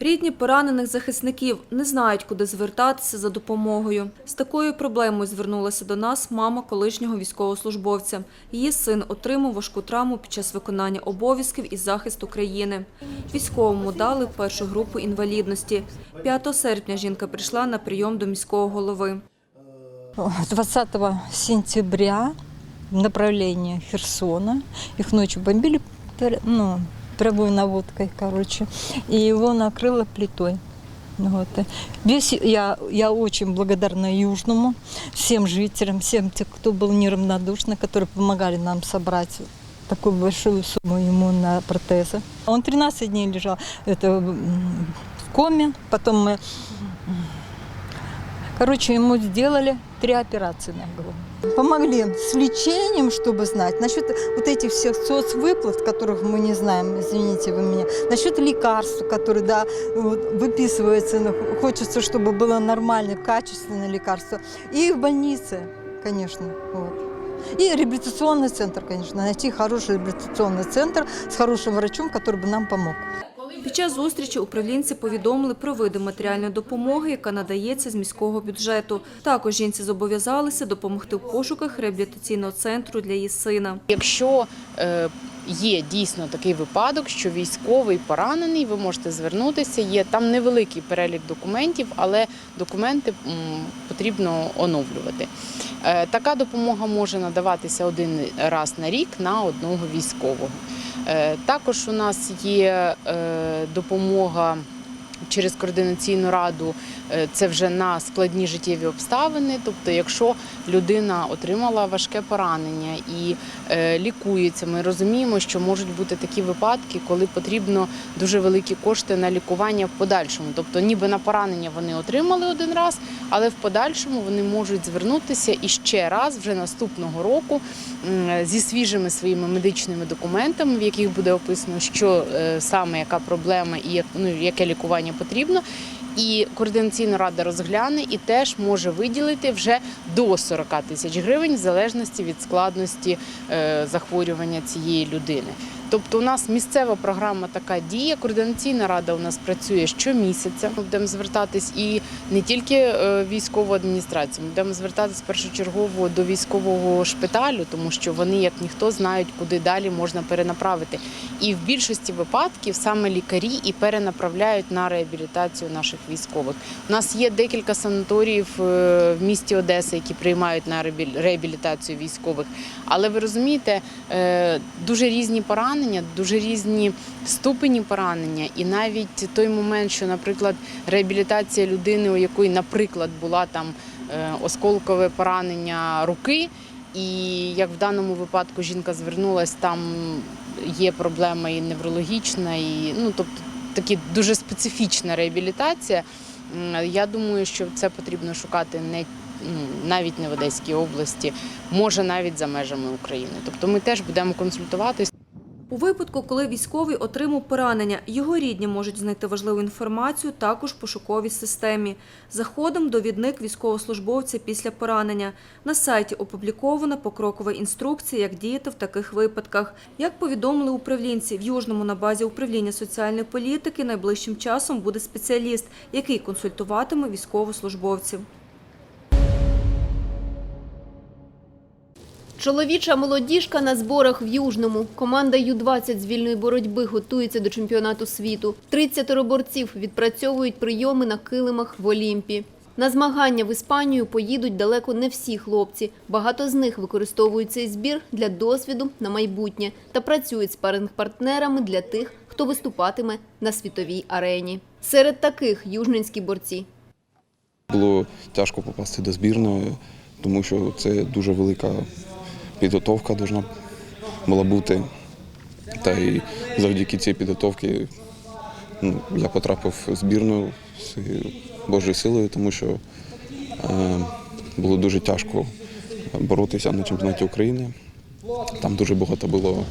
Рідні поранених захисників не знають, куди звертатися за допомогою. З такою проблемою звернулася до нас мама колишнього військовослужбовця. Її син отримав важку травму під час виконання обов'язків із захисту країни. Військовому дали першу групу інвалідності. 5 серпня жінка прийшла на прийом до міського голови. 20 сентября в направлении Херсона. Их ночью бомбили ну, прямой наводкой, короче. И его накрыло плитой. Вот. Весь я, я очень благодарна Южному, всем жителям, всем тем, кто был неравнодушны, которые помогали нам собрать такую большую сумму ему на протезы. Он 13 дней лежал это, в коме, потом мы Короче, ему сделали три операции на голову. Помогли с лечением, чтобы знать. Насчет вот этих всех соцвыплат, которых мы не знаем, извините вы меня. Насчет лекарств, которые, да, вот, выписываются. ну, Хочется, чтобы было нормальное, качественное лекарство. И в больнице, конечно. Вот. И реабилитационный центр, конечно. Найти хороший реабилитационный центр с хорошим врачом, который бы нам помог. Під час зустрічі управлінці повідомили про види матеріальної допомоги, яка надається з міського бюджету. Також жінці зобов'язалися допомогти в пошуках реабілітаційного центру для її сина. Якщо е, є дійсно такий випадок, що військовий поранений, ви можете звернутися. Є там невеликий перелік документів, але документи потрібно оновлювати. Е, така допомога може надаватися один раз на рік на одного військового. Е, також у нас є е, допомога. Через координаційну раду е, це вже на складні життєві обставини. Тобто, якщо людина отримала важке поранення і е, лікується, ми розуміємо, що можуть бути такі випадки, коли потрібно дуже великі кошти на лікування в подальшому. Тобто, ніби на поранення вони отримали один раз, але в подальшому вони можуть звернутися і ще раз вже наступного року зі свіжими своїми медичними документами, в яких буде описано, що е, саме яка проблема і як ну яке лікування потрібно. І координаційна рада розгляне і теж може виділити вже до 40 тисяч гривень в залежності від складності е, захворювання цієї людини. Тобто, у нас місцева програма така діє. Координаційна рада у нас працює щомісяця. Ми будемо звертатись і не тільки е, військову адміністрацію, ми будемо звертатись першочергово до військового шпиталю, тому що вони, як ніхто, знають, куди далі можна перенаправити. І в більшості випадків саме лікарі і перенаправляють на реабілітацію наших військових. У нас є декілька санаторіїв е, в місті Одеса, які приймають на реабілітацію військових. Але ви розумієте, е, дуже різні поранення, дуже різні ступені поранення, і навіть той момент, що, наприклад, реабілітація людини, у якої, наприклад, була там е, осколкове поранення руки. І як в даному випадку жінка звернулась, там є проблема і неврологічна, і ну тобто такі дуже специфічна реабілітація. Я думаю, що це потрібно шукати не ну, навіть не в Одеській області, може навіть за межами України. Тобто ми теж будемо консультуватись. Випадку, коли військовий отримав поранення, його рідні можуть знайти важливу інформацію також в пошуковій системі. Заходом довідник військовослужбовця після поранення. На сайті опублікована покрокова інструкція, як діяти в таких випадках. Як повідомили управлінці, в Южному на базі управління соціальної політики найближчим часом буде спеціаліст, який консультуватиме військовослужбовців. Чоловіча молодіжка на зборах в Южному. Команда Ю-20 з вільної боротьби готується до чемпіонату світу. 30 борців відпрацьовують прийоми на килимах в Олімпі. На змагання в Іспанію поїдуть далеко не всі хлопці. Багато з них використовують цей збір для досвіду на майбутнє та працюють з партнерами для тих, хто виступатиме на світовій арені. Серед таких южненські борці. Було тяжко попасти до збірної, тому що це дуже велика підготовка повинна була бути. Та й завдяки цій підготовці ну, я потрапив в збірну з Божою силою, тому що е, було дуже тяжко боротися на чемпіонаті України. Там дуже багато було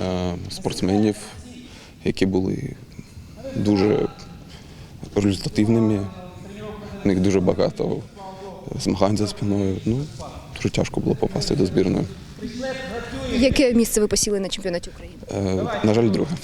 е, спортсменів, які були дуже результативними. У них дуже багато змагань за спиною. Ну, дуже тяжко було попасти до збірної. Яке місце ви посіли на чемпіонаті України? Е, на жаль, друге.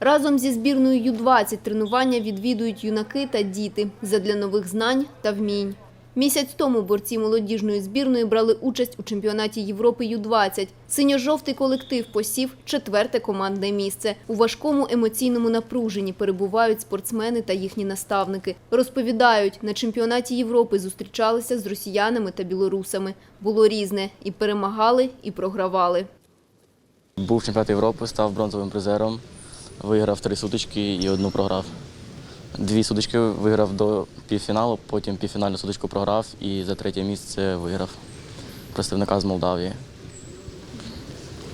Разом зі збірною Ю-20 тренування відвідують юнаки та діти задля нових знань та вмінь. Місяць тому борці молодіжної збірної брали участь у чемпіонаті Європи Ю-20. Синьо-жовтий колектив посів четверте командне місце. У важкому емоційному напруженні перебувають спортсмени та їхні наставники. Розповідають, на чемпіонаті Європи зустрічалися з росіянами та білорусами. Було різне – і перемагали, і програвали. Був чемпіонат Європи, став бронзовим призером, виграв три сутички і одну програв. Дві сутички виграв до півфіналу, потім півфінальну сутичку програв і за третє місце виграв представника з Молдавії.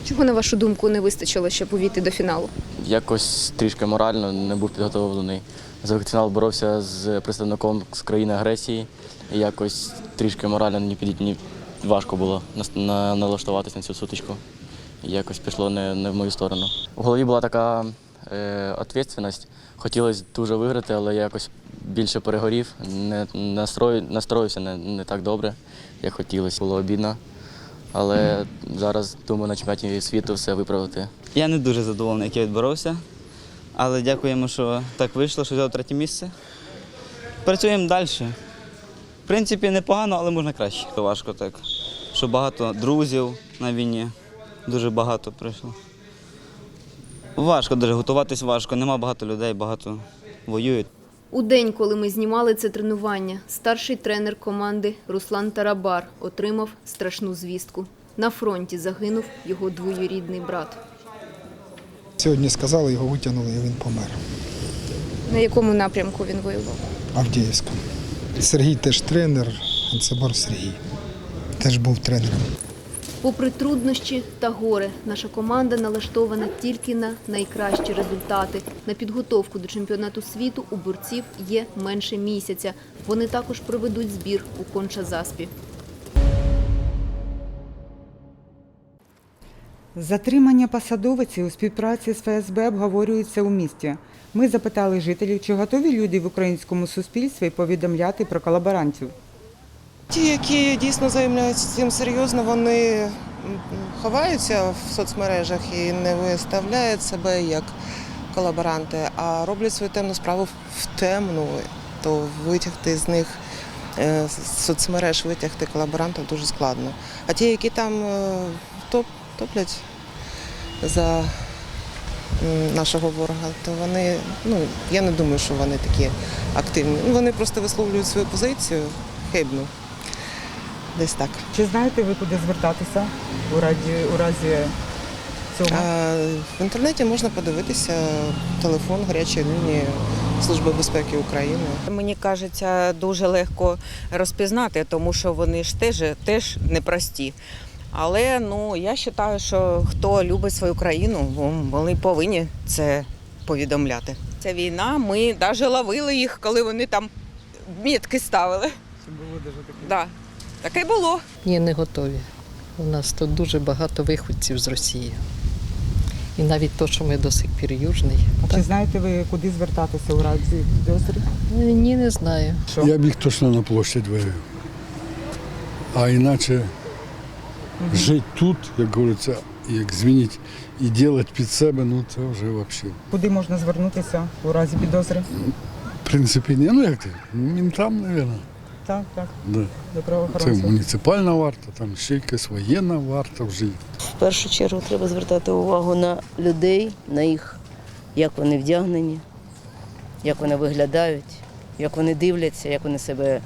Чого, на вашу думку, не вистачило, щоб увійти до фіналу? Якось трішки морально не був підготовлений. За фінал боровся з представником з країни агресії. І якось трішки морально не під ні важко було налаштуватися на цю сутичку. Якось пішло не, не в мою сторону. У голові була така е, відповідальність. Хотілося дуже виграти, але я якось більше перегорів, не настрою, настроївся не, не так добре, як хотілося. Було обідно. Але зараз думаю на чемпіонаті світу все виправити. Я не дуже задоволений, як я відборовся, але дякуємо, що так вийшло, що взяв третє місце. Працюємо далі. В принципі, непогано, але можна краще. Важко так, що багато друзів на війні, дуже багато прийшло. Важко дуже готуватись важко, нема багато людей, багато воюють. У день, коли ми знімали це тренування, старший тренер команди Руслан Тарабар отримав страшну звістку. На фронті загинув його двоюрідний брат. Сьогодні сказали, його витягнули і він помер. На якому напрямку він воював? Авдіївська. Сергій теж тренер, Анцебор Сергій. Теж був тренером. Попри труднощі та горе, наша команда налаштована тільки на найкращі результати. На підготовку до чемпіонату світу у борців є менше місяця. Вони також проведуть збір у Конча-Заспі. Затримання посадовиці у співпраці з ФСБ обговорюється у місті. Ми запитали жителів, чи готові люди в українському суспільстві повідомляти про колаборантів. Ті, які дійсно займаються цим серйозно, вони ховаються в соцмережах і не виставляють себе як колаборанти, а роблять свою темну справу в темну, то витягти з них е, з соцмереж, витягти колаборантів дуже складно. А ті, які там е, топ, топлять за нашого ворога, то вони, ну я не думаю, що вони такі активні. Вони просто висловлюють свою позицію хибну. Десь так. Чи знаєте ви, куди звертатися у разі, у разі цього? А, в інтернеті можна подивитися телефон гарячої лінії Служби безпеки України. Мені кажеться, дуже легко розпізнати, тому що вони ж теж, теж непрості. Але ну я вважаю, що хто любить свою країну, вони повинні це повідомляти. Ця війна, ми навіть ловили їх, коли вони там мітки ставили. Чи було дуже таке? Да. Таке було. Ні, не готові. У нас тут дуже багато виходців з Росії. І навіть то, що ми до сих пір южний. А чи знаєте ви, куди звертатися у разі підозри? Ні, не знаю. Що? Я б їх точно на площадь вивів. А іначе жити тут, як говориться, як змінити і робити під себе, ну це вже взагалі. Куди можна звернутися у разі підозри? В принципі, ні, ну як ти? Мінтам, мабуть. Так, так, Да. до Це правоохоронців. муніципальна варта, там ще якась воєнна варта вже. є. В першу чергу треба звертати увагу на людей, на їх, як вони вдягнені, як вони виглядають, як вони дивляться, як вони себе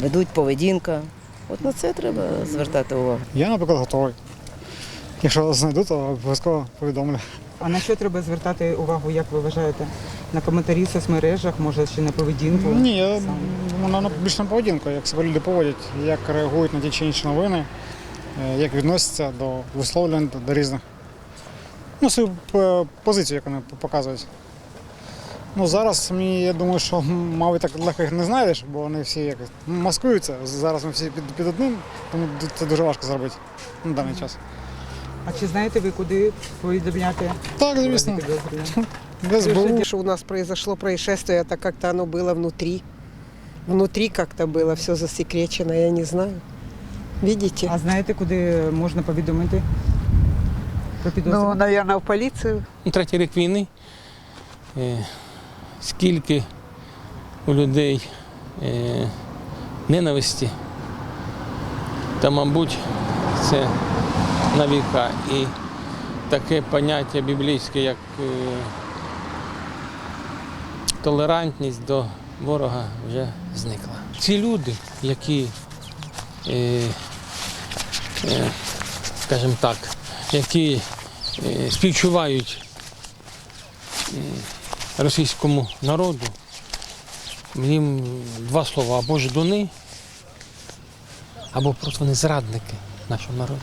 ведуть, поведінка. От на це треба звертати увагу. Я, наприклад, готовий. Якщо знайду, то обов'язково повідомлю. А на що треба звертати увагу, як ви вважаєте? На коментарі в соцмережах, може ще на поведінку? Ні, я Саме. Воно більш на поведінку, як себе люди поводять, як реагують на ті чи інші новини, е, як відносяться до висловлювань, до, до різних. Ну, свою е, позицію, як вони показують. Ну, зараз мені, я думаю, що мабуть так легко їх не знайдеш, бо вони всі якось маскуються. Зараз ми всі під, під одним, тому це дуже важко зробити на даний час. А чи знаєте ви, куди повідомляти? Так, звісно. Без СБУ. что у нас произошло происшествие, это как-то оно было внутри. Внутри как-то было все засекречено, я не знаю. Видите? А знаєте, куди можна повідомити? Підозрює? Ну, мабуть, в поліцію. Ну, Третій рік війни. Е, Скільки у людей е, ненависті, та, мабуть, це на віка. І таке поняття біблійське, як е, толерантність до ворога вже зникла. Ці люди, які, е, е, скажімо так, які е, співчувають м, російському народу, їм два слова або ждуни, або просто вони зрадники нашого народу.